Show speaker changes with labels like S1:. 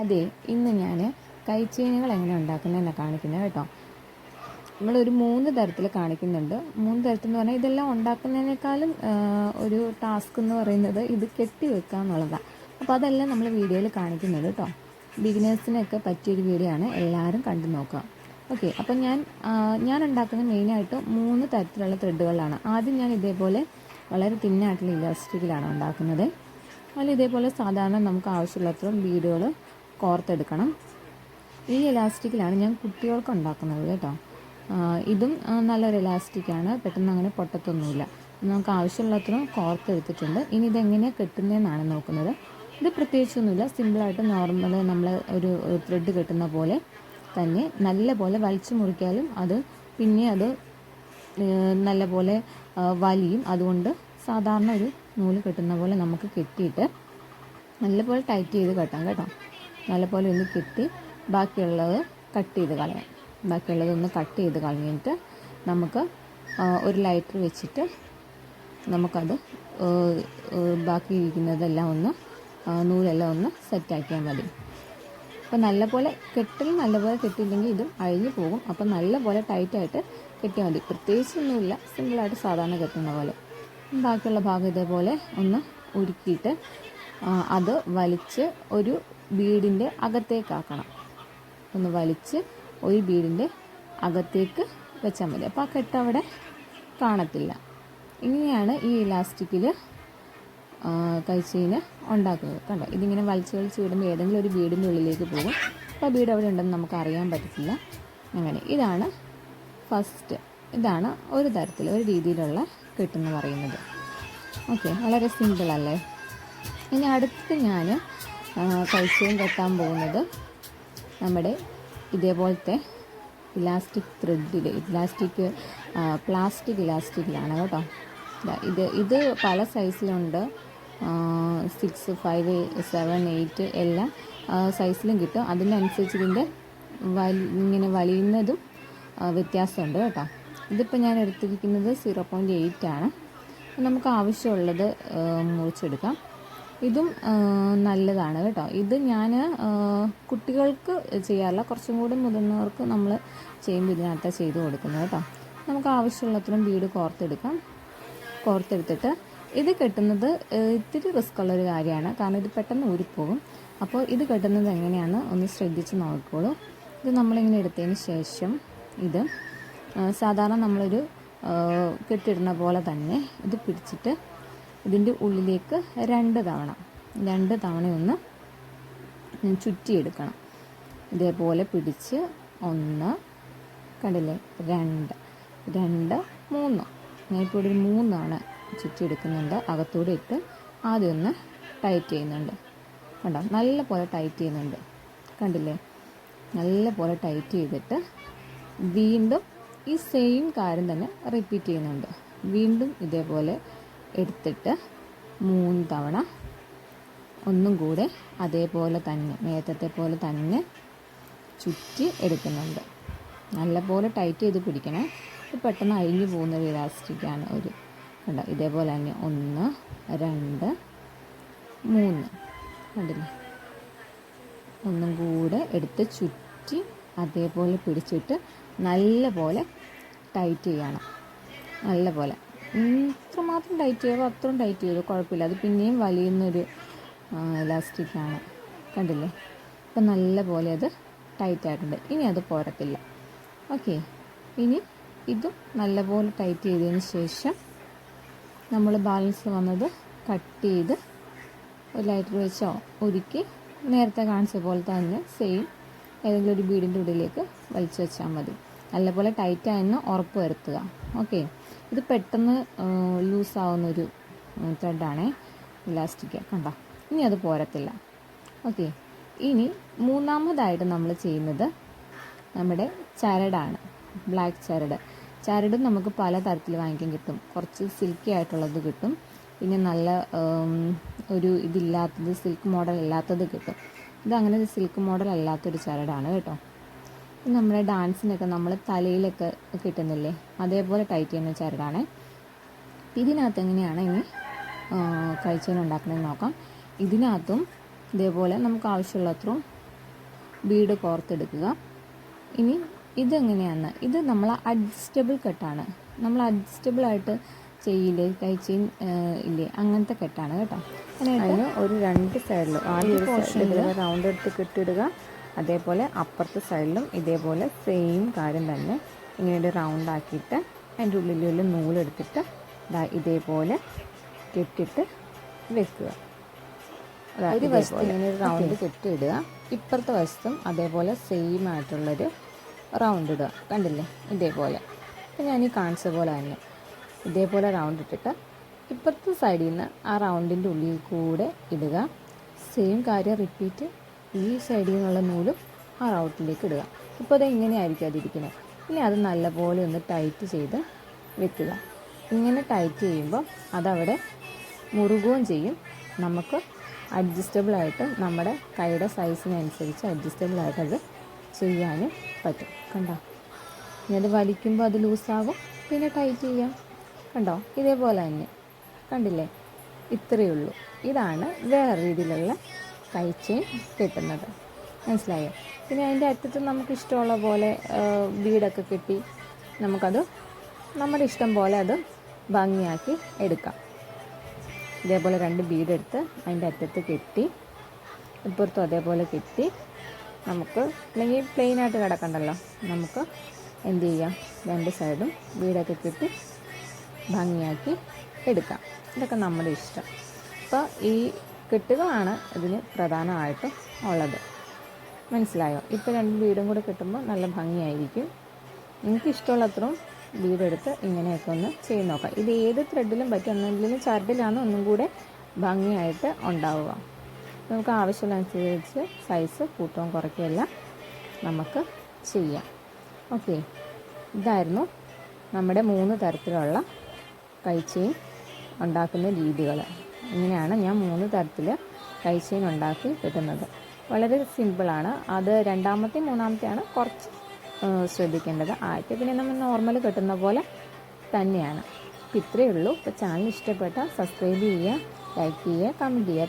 S1: അതെ ഇന്ന് ഞാൻ കൈച്ചെയിനുകൾ എങ്ങനെ ഉണ്ടാക്കുന്നതെന്ന് കാണിക്കുന്നത് കേട്ടോ. നമ്മളൊരു മൂന്ന് തരത്തിൽ കാണിക്കുന്നുണ്ട്. മൂന്ന് തരത്തിൽ എന്ന് പറഞ്ഞാൽ ഇതെല്ലാം ഉണ്ടാക്കുന്നതിനേക്കാളും ഒരു ടാസ്ക് എന്ന് പറയുന്നത് ഇത് കെട്ടി വെക്കുക എന്നുള്ളതാണ് അപ്പോൾ അതെല്ലാം നമ്മൾ വീഡിയോയിൽ കാണിക്കുന്നത് കേട്ടോ. ബിഗിനേഴ്സിനൊക്കെ പറ്റിയൊരു വീഡിയോ ആണ്. എല്ലാവരും കണ്ടു നോക്കുക. ഓക്കെ അപ്പം ഞാൻ ഞാൻ ഉണ്ടാക്കുന്ന മെയിനായിട്ട് മൂന്ന് തരത്തിലുള്ള ത്രെഡുകളാണ് ആദ്യം ഞാൻ ഇതേപോലെ വളരെ തിന്നായിട്ടുള്ള ഇലാസ്റ്റിക്കിലാണ് ഉണ്ടാക്കുന്നത്. അതിൽ ഇതേപോലെ സാധാരണ നമുക്ക് ആവശ്യമുള്ളത്രയും ബീഡുകൾ കോർത്തെടുക്കണം. ഈ ഇലാസ്റ്റിക്കിലാണ് ഞാൻ കുട്ടികൾക്ക് ഉണ്ടാക്കുന്നത് കേട്ടോ. ഇതും നല്ലൊരു ഇലാസ്റ്റിക്കാണ് പെട്ടെന്ന് അങ്ങനെ പൊട്ടത്തൊന്നുമില്ല. നമുക്ക് ആവശ്യമുള്ളത്രയും കോർത്തെടുത്തിട്ടുണ്ട്. ഇനി ഇതെങ്ങനെയാണ് കെട്ടുന്നതെന്നാണ് നോക്കുന്നത്. ഇത് പ്രത്യേകിച്ചൊന്നുമില്ല. സിമ്പിളായിട്ട് നോർമൽ നമ്മൾ ഒരു ത്രെഡ് കെട്ടുന്ന പോലെ തന്നെ നല്ല പോലെ വലിച്ചു മുറിക്കാലും അത് പിന്നെ അത് നല്ല പോലെ വലിയും. അതുകൊണ്ട് സാധാരണ ഒരു നൂൽ കെട്ടുന്ന പോലെ നമുക്ക് കെട്ടിയിട്ട് നല്ലപോലെ ടൈറ്റ് ചെയ്ത് കെട്ടാം കേട്ടോ. നല്ലപോലെ ഒന്ന് കിട്ടി. ബാക്കിയുള്ളത് കട്ട് ചെയ്ത് കളയാം. ബാക്കിയുള്ളത് ഒന്ന് കട്ട് ചെയ്ത് കളഞ്ഞിട്ട് നമുക്ക് ഒരു ലൈറ്റർ വെച്ചിട്ട് നമുക്കത് ബാക്കി ഇരിക്കുന്നതെല്ലാം ഒന്ന് നൂലെല്ലാം ഒന്ന് സെറ്റാക്കിയാൽ മതി. അപ്പോൾ നല്ലപോലെ കെട്ടൽ നല്ലപോലെ കെട്ടിയില്ലെങ്കിൽ ഇതും അഴിഞ്ഞു പോകും. അപ്പോൾ നല്ലപോലെ ടൈറ്റായിട്ട് കെട്ടിയാൽ മതി. പ്രത്യേകിച്ചൊന്നുമില്ല. സിമ്പിളായിട്ട് സാധാരണ കെട്ടുന്ന പോലെ. ബാക്കിയുള്ള ഭാഗം ഇതേപോലെ ഒന്ന് ഉരുക്കിയിട്ട് അത് വലിച്ച് ഒരു ബീഡിന്റെ അകത്തേക്കാക്കണം. ഒന്ന് വലിച്ച് ഒരു ബീഡിന്റെ അകത്തേക്ക് വെച്ചാൽ മതി. അപ്പോൾ ആ കെട്ട് അവിടെ കാണത്തില്ല. ഇങ്ങനെയാണ് ഈ ഇലാസ്റ്റിക്കിൽ കൈച്ചെയിന് ഉണ്ടാക്കുന്നത്. കണ്ടോ? ഇതിങ്ങനെ വലിച്ച് വലിച്ച് വിടുമ്പോൾ ഏതെങ്കിലും ഒരു ബീഡിന്റെ ഉള്ളിലേക്ക് പോകും. അപ്പോൾ ബീഡ് അവിടെ ഉണ്ടെന്ന് നമുക്ക് അറിയാൻ പറ്റത്തില്ല. അങ്ങനെ ഇതാണ് ഫസ്റ്റ്. ഇതാണ് ഒരു തരത്തിൽ ഒരു രീതിയിലുള്ള കെട്ടെന്ന് പറയുന്നത്. ഓക്കെ വളരെ സിമ്പിളല്ലേ ഇനി അടുത്ത് ഞാൻ കൈച്ചെയിൻ കെട്ടാൻ പോകുന്നത് നമ്മുടെ ഇതേപോലത്തെ ഇലാസ്റ്റിക് ത്രെഡിൽ ഇലാസ്റ്റിക് പ്ലാസ്റ്റിക് ഇലാസ്റ്റിക്കിലാണ് കേട്ടോ. ഇത് ഇത് പല സൈസിലുണ്ട്. സിക്സ് ഫൈവ് സെവൻ എയ്റ്റ് എല്ലാ സൈസിലും കിട്ടും. അതിനനുസരിച്ച് ഇതിന്റെ വലി ഇങ്ങനെ വലിയുന്നതും വ്യത്യാസമുണ്ട് കേട്ടോ. ഇതിപ്പോൾ ഞാൻ എടുത്തിരിക്കുന്നത് സീറോ പോയിന്റ് എയ്റ്റ് ആണ്. നമുക്ക് ആവശ്യമുള്ളത് മുറിച്ചെടുക്കാം. ഇതും നല്ലതാണ് കേട്ടോ. ഇത് ഞാൻ കുട്ടികൾക്ക് ചെയ്യാറില്ല. കുറച്ചും കൂടി മുതിർന്നവർക്ക് നമ്മൾ ചെയ്യുമ്പോൾ ഇതിനകത്ത് ചെയ്ത് കൊടുക്കുന്നത് കേട്ടോ. നമുക്ക് ആവശ്യമുള്ളത്രയും ബീഡ് കോർത്തെടുക്കാം. കോർത്തെടുത്തിട്ട് ഇത് കെട്ടുന്നത് ഇത്തിരി റിസ്ക് ഉള്ളൊരു കാര്യമാണ്. കാരണം ഇത് പെട്ടെന്ന് ഊരിപ്പോകും. അപ്പോൾ ഇത് കെട്ടുന്നത് എങ്ങനെയാണ് ഒന്ന് ശ്രദ്ധിച്ച് നോക്കിക്കോളൂ. ഇത് നമ്മളിങ്ങനെ എടുത്തതിന് ശേഷം ഇത് സാധാരണ നമ്മളൊരു കെട്ടിടുന്ന പോലെ തന്നെ ഇത് പിടിച്ചിട്ട് ഇതിന്റെ ഉള്ളിലേക്ക് രണ്ട് തവണ രണ്ട് തവണയൊന്ന് ചുറ്റിയെടുക്കണം. ഇതേപോലെ പിടിച്ച് ഒന്ന് കണ്ടില്ലേ? രണ്ട് രണ്ട് മൂന്ന്. ഞാനിപ്പോൾ ഇവിടെ ഒരു മൂന്നാണ് ചുറ്റിയെടുക്കുന്നുണ്ട്. അകത്തൂടെ ഇട്ട് ആദ്യം ഒന്ന് ടൈറ്റ് ചെയ്യുന്നുണ്ട്. കണ്ടോ? നല്ല പോലെ ടൈറ്റ് ചെയ്യുന്നുണ്ട്. കണ്ടില്ലേ? നല്ല പോലെ ടൈറ്റ് ചെയ്തിട്ട് വീണ്ടും ഈ സെയിം കാര്യം തന്നെ റിപ്പീറ്റ് ചെയ്യുന്നുണ്ട്. വീണ്ടും ഇതേപോലെ എടുത്തിട്ട് മൂന്ന് തവണ ഒന്നും കൂടെ അതേപോലെ തന്നെ നേരത്തെ പോലെ തന്നെ ചുറ്റി എടുക്കുന്നുണ്ട്. നല്ലപോലെ ടൈറ്റ് ചെയ്ത് പിടിക്കണേ. ഇത് പെട്ടെന്ന് അഴിഞ്ഞു പോകുന്ന ഒരു ഇലാസ്റ്റിക്കാണ് ഒരു കണ്ടോ? ഇതേപോലെ തന്നെ ഒന്ന് രണ്ട് മൂന്ന്. കണ്ടില്ലേ? ഒന്നും കൂടെ എടുത്ത് ചുറ്റി അതേപോലെ പിടിച്ചിട്ട് നല്ലപോലെ ടൈറ്റ് ചെയ്യണം. നല്ലപോലെ. ഇത്രമാത്രം ടൈറ്റ് ചെയ്യുമോ അത്രയും ടൈറ്റ് ചെയ്തു കുഴപ്പമില്ല. അത് പിന്നെയും വലിയുന്നൊരു ഇലാസ്റ്റിക്കാണ് കണ്ടില്ലേ? അപ്പം നല്ല പോലെ അത് ടൈറ്റ് ആയിട്ടുണ്ട്. ഇനി അത് പോരത്തില്ല. ഓക്കെ ഇനി ഇതും നല്ലപോലെ ടൈറ്റ് ചെയ്തതിന് ശേഷം നമ്മൾ ബാലൻസ് വന്നത് കട്ട് ചെയ്ത് ഒരു ലൈറ്റർ വെച്ചോ ഒരുക്കി നേരത്തെ കാണിച്ച പോലെ തന്നെ സെയിം ഏതെങ്കിലും ഒരു ബീഡിന്റെ ഉള്ളിലേക്ക് വലിച്ചു വെച്ചാൽ മതി. നല്ലപോലെ ടൈറ്റ് ആയെന്ന് ഉറപ്പ് വരുത്തുക. ഓക്കെ ഇത് പെട്ടെന്ന് ലൂസാവുന്നൊരു ത്രെഡാണേ ഇലാസ്റ്റിക് കണ്ട? ഇനി അത് പോരത്തില്ല. ഓക്കെ. ഇനി മൂന്നാമതായിട്ട് നമ്മൾ ചെയ്യുന്നത് നമ്മുടെ ചരടാണ്. ബ്ലാക്ക് ചരട്. ചരട് നമുക്ക് പല തരത്തിൽ വാങ്ങിക്കാൻ കിട്ടും. കുറച്ച് സിൽക്കി ആയിട്ടുള്ളത് കിട്ടും. പിന്നെ നല്ല ഒരു ഇതില്ലാത്തത് സിൽക്ക് മോഡൽ അല്ലാത്തത് കിട്ടും. ഇതങ്ങനെ സിൽക്ക് മോഡൽ അല്ലാത്തൊരു ചരടാണ് കേട്ടോ. നമ്മുടെ ഡാൻസിനൊക്കെ നമ്മൾ തലയിലൊക്കെ കിട്ടുന്നില്ലേ? അതേപോലെ ടൈറ്റ് ചെയ്യുന്ന ചരടാണ്. ഇതിനകത്ത് എങ്ങനെയാണ് ഇനി കഴിച്ചതിന് ഉണ്ടാക്കുന്നത് നോക്കാം. ഇതിനകത്തും ഇതേപോലെ നമുക്ക് ആവശ്യമുള്ളത്രയും ബീഡ് കോർത്തെടുക്കുക. ഇനി ഇതെങ്ങനെയാണ്? ഇത് നമ്മൾ അഡ്ജസ്റ്റബിൾ കെട്ടാണ് നമ്മൾ അഡ്ജസ്റ്റബിൾ ആയിട്ട് ചെയ്യില്ലേ? കൈച്ചെയിൻ ഇല്ലേ? അങ്ങനത്തെ കെട്ടാണ് കേട്ടോ. അതിന് ഒരു രണ്ട് സൈഡിൽ ആദ്യം ഒരു സൈഡിൽ റൗണ്ട് എടുത്ത് കെട്ടിടുക അതേപോലെ അപ്പുറത്തെ സൈഡിലും ഇതേപോലെ സെയിം കാര്യം തന്നെ. ഇങ്ങനെ ഒരു റൗണ്ട് ആക്കിയിട്ട് അതിന്റെ ഉള്ളിലുള്ള നൂലെടുത്തിട്ട് ദാ ഇതേപോലെ കെട്ടിട്ട് വെക്കുക. ഒരു വശത്ത് ഇങ്ങനെ ഒരു റൗണ്ട് കെട്ടിയിടുക. ഇപ്പുറത്തെ വശത്തും അതേപോലെ സെയിം ആയിട്ടുള്ളൊരു റൗണ്ട് ഇടുക. കണ്ടില്ലേ? ഇതേപോലെ. അപ്പം ഞാൻ ഈ കാണിച്ച പോലെ തന്നെ ഇതേപോലെ റൗണ്ട് ഇട്ടിട്ട് ഇപ്പുറത്തെ സൈഡിൽ നിന്ന് ആ റൗണ്ടിന്റെ ഉള്ളിൽ കൂടെ ഇടുക. സെയിം കാര്യം റിപ്പീറ്റ് ഈ സൈഡിൽ നിന്നുള്ള നൂലും ആ റൗട്ടിലേക്ക് ഇടുക. ഇപ്പോൾ അത് ഇങ്ങനെ അതിരിക്കുന്നത്. ഇനി അത് നല്ലപോലെ ഒന്ന് ടൈറ്റ് ചെയ്ത് വെക്കുക. ഇങ്ങനെ ടൈറ്റ് ചെയ്യുമ്പോൾ അതവിടെ മുറുകുകയും ചെയ്യും. നമുക്ക് അഡ്ജസ്റ്റബിൾ ആയിട്ട് നമ്മുടെ കൈയുടെ സൈസിനനുസരിച്ച് അഡ്ജസ്റ്റബിൾ ആയിട്ട് അത് ചെയ്യാനും പറ്റും. കണ്ടോ? ഇനി അത് വലിക്കുമ്പോൾ അത് ലൂസാകും പിന്നെ ടൈറ്റ് ചെയ്യാം. കണ്ടോ? ഇതേപോലെ തന്നെ. കണ്ടില്ലേ? ഇത്രയേ ഉള്ളൂ. ഇതാണ് വേറെ രീതിയിലുള്ള കൈച്ചെയിൻ കിട്ടുന്നത്. മനസ്സിലായോ? പിന്നെ അതിന്റെ അറ്റത്ത് നമുക്ക് ഇഷ്ടമുള്ള പോലെ വീടൊക്കെ കിട്ടി നമുക്കത് നമ്മുടെ ഇഷ്ടം പോലെ അത് ഭംഗിയാക്കി എടുക്കാം. ഇതേപോലെ രണ്ട് ബീഡ് എടുത്ത് അതിന്റെ അറ്റത്ത് കെട്ടി ഇപ്പുറത്തും അതേപോലെ കെട്ടി നമുക്ക് അല്ലെങ്കിൽ പ്ലെയിനായിട്ട് കിടക്കണ്ടല്ലോ. നമുക്ക് എന്ത് ചെയ്യാം? രണ്ട് സൈഡും ബീഡൊക്കെ കെട്ടി ഭംഗിയാക്കി എടുക്കാം. ഇതൊക്കെ നമ്മുടെ ഇഷ്ടം. അപ്പോൾ ഈ കെട്ടുകളാണ് ഇതിന് പ്രധാനമായിട്ടും ഉള്ളത്. മനസ്സിലായോ? ഇപ്പോൾ രണ്ട് വീടും കൂടെ കിട്ടുമ്പോൾ നല്ല ഭംഗിയായിരിക്കും. നിങ്ങൾക്ക് ഇഷ്ടമുള്ളത്രയും വീടെടുത്ത് ഇങ്ങനെയൊക്കെ ഒന്ന് ചെയ്ത് നോക്കാം. ഇത് ഏത് ത്രെഡിലും പറ്റും. ഒന്നെങ്കിലും ചരടിലാണ് ഒന്നും കൂടെ ഭംഗിയായിട്ട് ഉണ്ടാവുക. നമുക്ക് ആവശ്യമുള്ളതനുസരിച്ച് സൈസ് കൂട്ടവും കുറയ്ക്കുകയല്ല നമുക്ക് ചെയ്യാം. ഓക്കെ. ഇതായിരുന്നു നമ്മുടെ മൂന്ന് തരത്തിലുള്ള കൈച്ചെയിൻ ഉണ്ടാക്കുന്ന രീതികൾ. ഇങ്ങനെയാണ് ഞാൻ മൂന്ന് തരത്തിൽ കൈശീൻ ഉണ്ടാക്കി കിട്ടുന്നത്. വളരെ സിമ്പിളാണ് അത് രണ്ടാമത്തെ മൂന്നാമത്തെയാണ് കുറച്ച് ശ്രദ്ധിക്കേണ്ടത്. ആദ്യത്തെ പിന്നെ നമ്മൾ നോർമൽ കിട്ടുന്ന പോലെ തന്നെയാണ്. ഇത്രയേ ഉള്ളൂ. ഇപ്പോൾ ചാനൽ ഇഷ്ടപ്പെട്ടാൽ സബ്സ്ക്രൈബ് ചെയ്യുക ലൈക്ക് ചെയ്യുക കമന്റ് ചെയ്യുക.